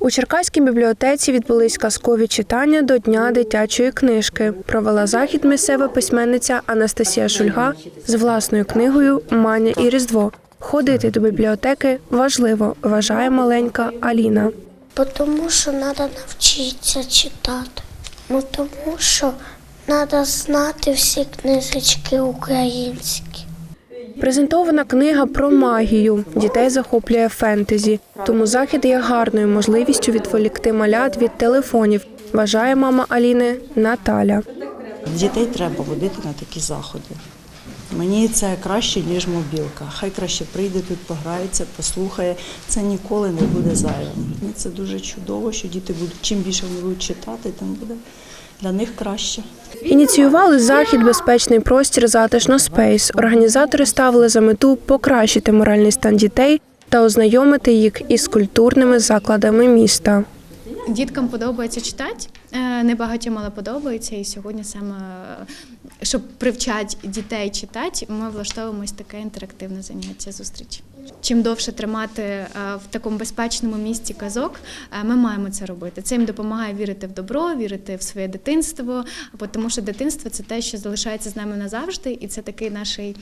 У Черкаській бібліотеці відбулись казкові читання до Дня дитячої книжки. Провела захід місцева письменниця Анастасія Шульга з власною книгою Маня і Різдво. Ходити до бібліотеки важливо, вважає маленька Аліна. Тому що треба навчитися читати. Ну, тому що треба знати всі книжечки українські. Презентована книга про магію. Дітей захоплює фентезі. Тому захід є гарною можливістю відволікти малят від телефонів, вважає мама Аліни Наталя. Дітей треба водити на такі заходи. Мені це краще, ніж мобілка. Хай краще прийде тут, пограється, послухає. Це ніколи не буде зайвим. Мені це дуже чудово, що діти будуть чим більше вони будуть читати, тим буде для них краще. Ініціювали захід Безпечний простір затишно спейс. Організатори ставили за мету покращити моральний стан дітей та ознайомити їх із культурними закладами міста. Діткам подобається читати, небагатьом, але подобається. І сьогодні саме е, щоб привчати дітей читати, ми влаштовуємо ось таке інтерактивне заняття зустріч. Чим довше тримати е, в такому безпечному місці казок, е, ми маємо це робити. Це їм допомагає вірити в добро, вірити в своє дитинство, тому що дитинство це те, що залишається з нами назавжди, і це такий наш ем,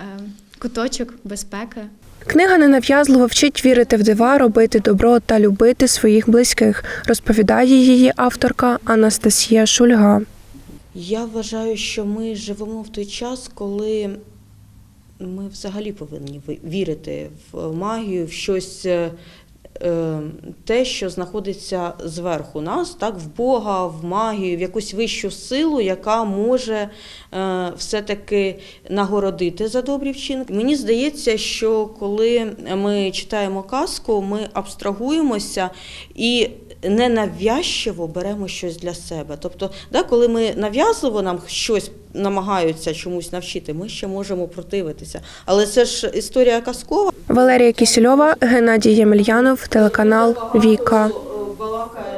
ем, куточок безпеки. Книга ненав'язливо вчить вірити в дива, робити добро та любити своїх близьких, розповідає її авторка Анастасія Шульга. Я вважаю, що ми живемо в той час, коли ми взагалі повинні вірити в магію, в щось е, те, що знаходиться зверху нас, так, в Бога, в магію, в якусь вищу силу, яка може е, все-таки нагородити за добрі вчинки. Мені здається, що коли ми читаємо казку, ми абстрагуємося і ненавязчиво беремо щось для себе. Тобто, да, коли ми нав'язливо нам щось намагаються чомусь навчити, ми ще можемо противитися. Але це ж історія казкова. Валерія Кісільова, Геннадій Ємельянов, телеканал Віка.